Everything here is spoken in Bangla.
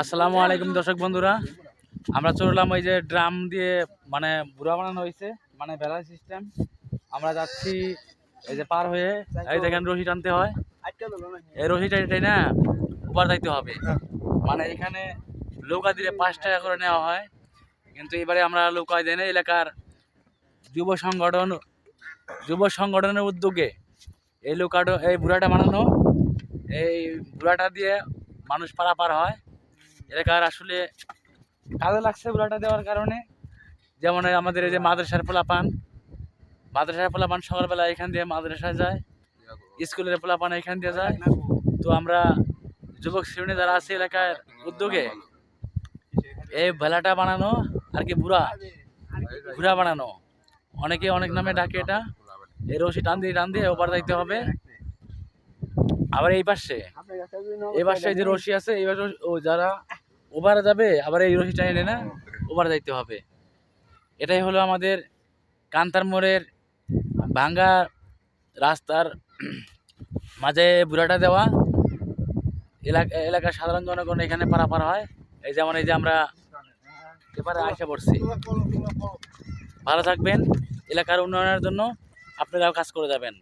আসসালামু আলাইকুম দর্শক বন্ধুরা। আমরা চললাম ওই যে ড্রাম দিয়ে মানে বুড়া বানানো হয়েছে মানে বেলা সিস্টেম আমরা যাচ্ছি এই যে পার হয়ে, এই দেখেন রশি টানতে হয়। এই রশিটা এটাই না, উপর যাইতে হবে। মানে এখানে নৌকা দিলে পাঁচ টাকা করে নেওয়া হয়। কিন্তু এবারে আমরা নৌকায় দেয় না, এলাকার যুব সংগঠন, যুব সংগঠনের উদ্যোগে এই নৌকাটা এই বুড়াটা বানানো। এই বুড়াটা দিয়ে মানুষ পারাপার হয়। এলাকার আসলে কাজে লাগছে বুড়াটা দেওয়ার কারণে। যেমন আমাদের এই যে মাদ্রাসার পোলাপান মাদ্রাসার পোলাপান সকালবেলা এখান দিয়ে মাদ্রাসায় যায়, স্কুলের পোলাপান এখান দিয়ে যায়। তো আমরা যুবক শ্রেণি যারা আছে এলাকার উদ্যোগে এই ভেলাটা বানানো আর কি বুড়া ঘুরা বানানো। অনেকে অনেক নামে ডাকে এটা। এই রশি টান দিয়ে টান দিয়ে ওপার যাইতে হবে। আবার এই পাশে। এই পাশে যে রশি আছে এই পাশে ও যারা ওভার যাবে আবার এই রশি টাইনে না ওভার যাইতে হবে। এটাই হলো আমাদের কান্তার মোড়ের ভাঙ্গা রাস্তার মাঝে বুড়াটা দেওয়া। এলাকা এলাকার সাধারণ জনগণ এখানে পারাপার হয়। এই যেমন এই যে আমরা এবারে আশা পড়ছি। ভালো থাকবেন এলাকার উন্নয়নের জন্য আপনারাও কাজ করে যাবেন।